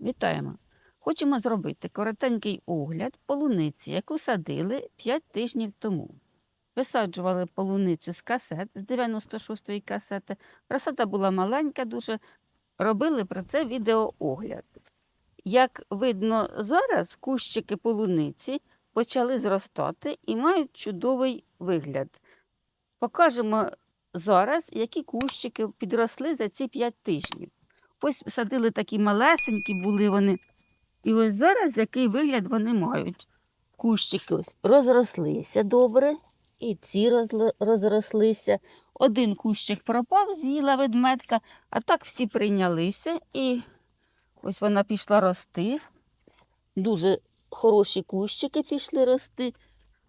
Вітаємо! Хочемо зробити коротенький огляд полуниці, яку садили 5 тижнів тому. Висаджували полуницю з касет, з 96-ї касети. Розсада була маленька дуже. Робили про це відеоогляд. Як видно зараз, кущики полуниці почали зростати і мають чудовий вигляд. Покажемо зараз, які кущики підросли за ці 5 тижнів. Ось садили такі малесенькі були вони. І ось зараз який вигляд вони мають. Кущики ось розрослися добре, і ці розрослися. Один кущик пропав, з'їла ведмедка, а так всі прийнялися. І ось вона пішла рости. Дуже хороші кущики пішли рости.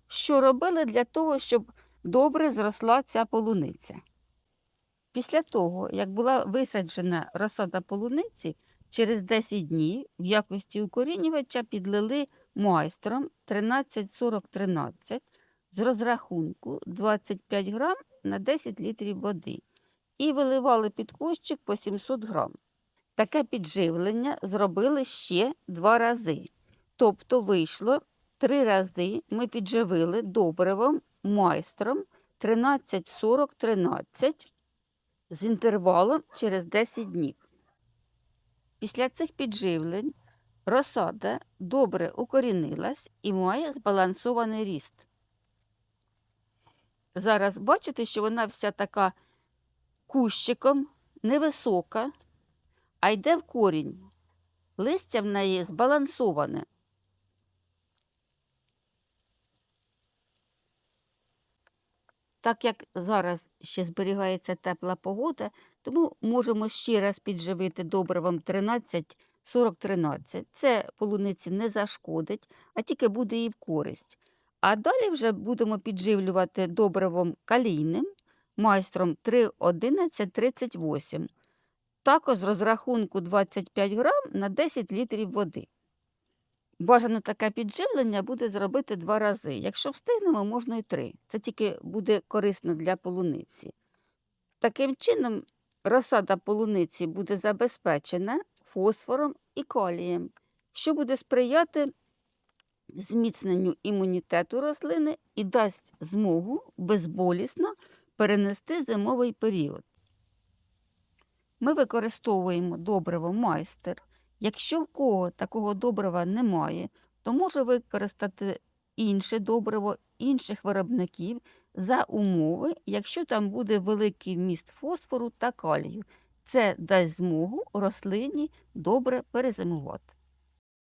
Що робили для того, щоб добре зросла ця полуниця? Після того, як була висаджена розсада полуниці, через 10 днів в якості укорінювача підлили майстром 13-40-13 з розрахунку 25 грам на 10 літрів води і виливали під кущик по 700 грам. Таке підживлення зробили ще два рази. Тобто вийшло три рази ми підживили добривом майстром 13-40-13 з інтервалом через 10 днів. Після цих підживлень розсада добре укорінилась і має збалансований ріст. Зараз бачите, що вона вся така кущиком, невисока, а йде в корінь. Листя в неї збалансоване. Так як зараз ще зберігається тепла погода, тому можемо ще раз підживити добривом 13-40-13. Це полуниці не зашкодить, а тільки буде їй в користь. А далі вже будемо підживлювати добривом калійним майстром 3,11-38. Також з розрахунку 25 грам на 10 літрів води. Бажано таке підживлення буде зробити два рази. Якщо встигнемо, можна і три. Це тільки буде корисно для полуниці. Таким чином, розсада полуниці буде забезпечена фосфором і калієм, що буде сприяти зміцненню імунітету рослини і дасть змогу безболісно перенести зимовий період. Ми використовуємо добриво майстер. Якщо в кого такого добрива немає, то може використати інше добриво інших виробників за умови, якщо там буде великий вміст фосфору та калію. Це дасть змогу рослині добре перезимувати.